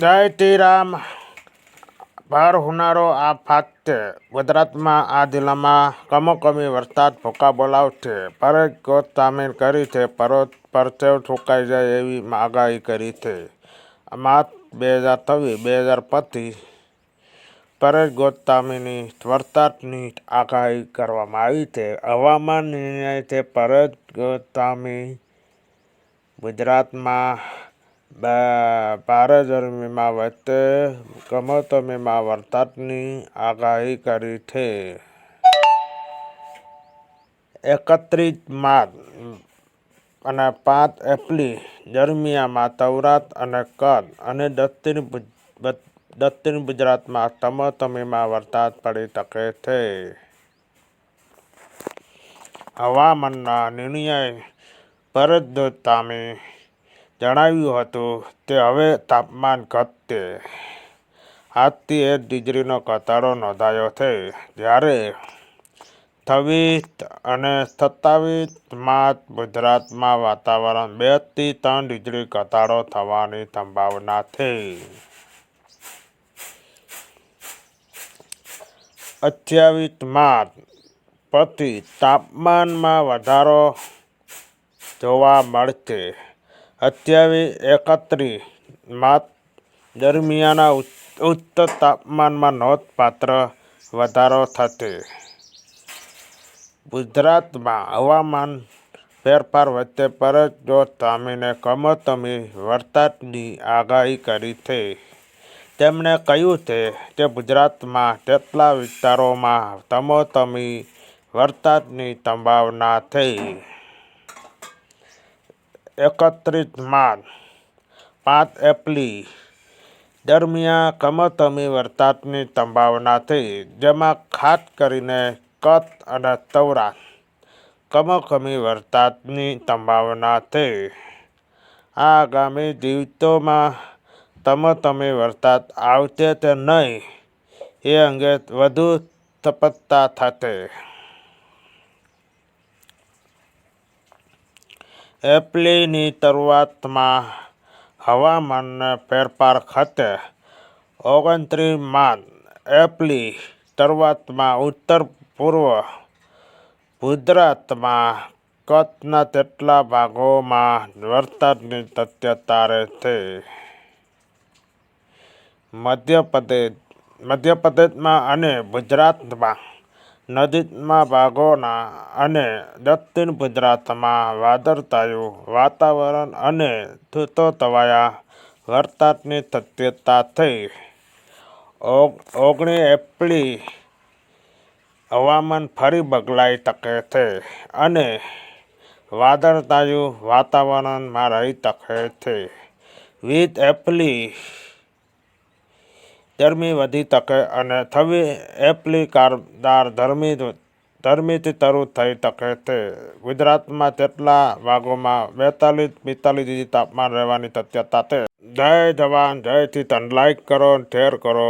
જય રામ. ભાર ઉનાળો આ ફાટશે ગુજરાતમાં આ જિલ્લામાં કમોકમી વરસાદ ભૂકા બોલાવશે. પરેશ ગોત સામેલ કરી છે. પરોત પરસેવ સુકાઈ જાય એવી આગાહી કરી છે. માર્ચ બે હજાર છવ્વીસ, બે હજાર પચીસ પરેજ ગોતામીની વરસાદની આગાહી કરવામાં આવી છે. હવામાન નિર્ણય છે. પરેજ ગોતામી ગુજરાતમાં ગરમીમાં વચ્ચે કમોસમીમાં વરસાદની આગાહી કરી છે. એકત્રીસ માર્ચ અને પાંચ એપ્રિલ દરમિયાનમાં સૌરાષ્ટ્ર અને કચ્છ અને દક્ષિણ દક્ષિણ ગુજરાતમાં કમોસમીમાં વરસાદ પડી શકે છે. હવામાનના નિર્ણય પરદોતામે જણાવ્યું હતું તે હવે તાપમાન ઘટતે. આજથી એક ડિગ્રીનો ઘટાડો નોંધાયો છે. જ્યારે છવ્વીસ અને સત્તાવીસ માર્ચ ગુજરાતમાં વાતાવરણ બેથી ત્રણ ડિગ્રી ઘટાડો થવાની સંભાવના છે. અઠ્યાવીસ માર્ચ પછી તાપમાનમાં વધારો જોવા મળશે. અઠ્યાવીસ એકત્રીસ માર્ચ દરમિયાના ઉચ્ચ તાપમાનમાં નોંધપાત્ર વધારો થશે ગુજરાતમાં હવામાન ફેરફાર વચ્ચે પરેશ ગોસ્વામીને કમોસમી વરસાદની આગાહી કરી છે. તેમણે કહ્યું છે કે ગુજરાતમાં કેટલા વિસ્તારોમાં કમોસમી વરસાદની સંભાવના છે એકત્રીસ માર્ચ પાંચ એપ્રિલ દરમિયાન કમોસમી વરસાદની સંભાવના થઈ જેમાં ખાસ કરીને કચ્છ અને સૌરાષ્ટ્ર કમોસમી વરસાદની સંભાવના છે આગામી દિવસોમાં કમોસમી વરસાદ આવશે કે નહીં, એ અંગે વધુ સ્પષ્ટતા થશે. એપ્રિલની શરૂઆતમાં હવામાનના ફેરફાર ખાતે ઓગણત્રીસ માન એપ્રિલ શરૂઆતમાં ઉત્તર પૂર્વ ગુજરાતમાં કચ્છના કેટલાક ભાગોમાં વરસાદની શક્યતા રહેશે મધ્યપ્રદેશ, મધ્યપ્રદેશમાં અને ગુજરાતમાં નજીકના ભાગોના અને દક્ષિણ ગુજરાતમાં વાદળછાયું વાતાવરણ અને છૂટોછવાયા વરસાદની શક્યતા છે ઓગ ઓગણીસ એપ્રિલ હવામાન ફરી બદલાઈ શકે છે અને વાદળછાયું વાતાવરણમાં રહી શકે છે. વીસ એપ્રિલ ગરમી વધી શકે અને થવી એપ્લિકારદાર કારદાર ધર્મીથી શરૂ થઈ શકે છે ગુજરાતમાં તેટલા ભાગોમાં બેતાલીસ, પિસ્તાલીસ ડિગ્રી તાપમાન રહેવાની શક્યતા છે જય જવાન, જયથી તન લાઈક કરો શેર કરો.